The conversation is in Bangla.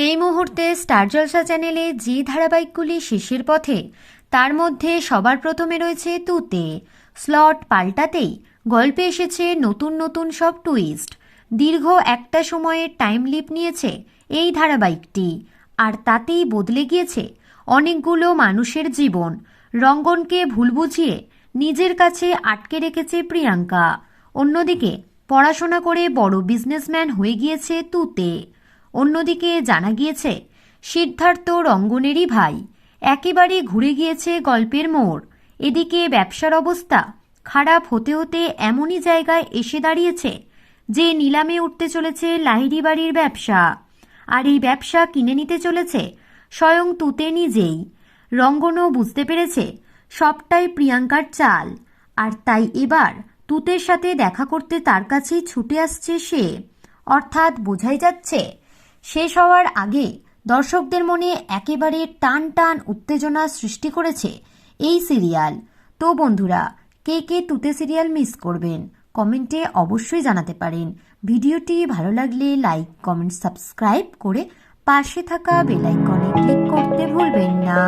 এই মুহূর্তে স্টার জলসা চ্যানেলে যে ধারাবাহিকগুলি শেষের পথে, তার মধ্যে সবার প্রথমে রয়েছে তুতে। স্লট পাল্টাতেই গল্পে এসেছে নতুন নতুন সব টুইস্ট। দীর্ঘ একটা সময়ের টাইম লিপ নিয়েছে এই ধারাবাহিকটি। আর তাতেই বদলে গিয়েছে অনেকগুলো মানুষের জীবন। রঙ্গনকে ভুল বুঝিয়ে নিজের কাছে আটকে রেখেছে প্রিয়াঙ্কা। অন্যদিকে পড়াশোনা করে বড় বিজনেসম্যান হয়ে গিয়েছে তুতে। অন্যদিকে জানা গিয়েছে, সিদ্ধার্থ রঙ্গনেরই ভাই। একেবারে ঘুরে গিয়েছে গল্পের মোড়। এদিকে ব্যবসার অবস্থা খারাপ হতে হতে এমনই জায়গায় এসে দাঁড়িয়েছে যে নিলামে উঠতে চলেছে লাহিড়ি বাড়ির ব্যবসা। আর এই ব্যবসা কিনে নিতে চলেছে স্বয়ং তুতে নিজেই। রঙ্গনও বুঝতে পেরেছে, সবটাই প্রিয়াঙ্কার চাল। আর তাই এবার তুতের সাথে দেখা করতে তার কাছেই ছুটে আসছে সে। অর্থাৎ বোঝাই যাচ্ছে শেষ হওয়ার আগে দর্শকদের মনে একেবারে টান টান উত্তেজনা সৃষ্টি করেছে এই সিরিয়াল। তো বন্ধুরা, কে কে তুতে সিরিয়াল মিস করবেন, কমেন্টে অবশ্যই জানাতে পারেন। ভিডিওটি ভালো লাগলে লাইক, কমেন্ট, সাবস্ক্রাইব করে পাশে থাকা বেলাইকনে ক্লিক করতে ভুলবেন না।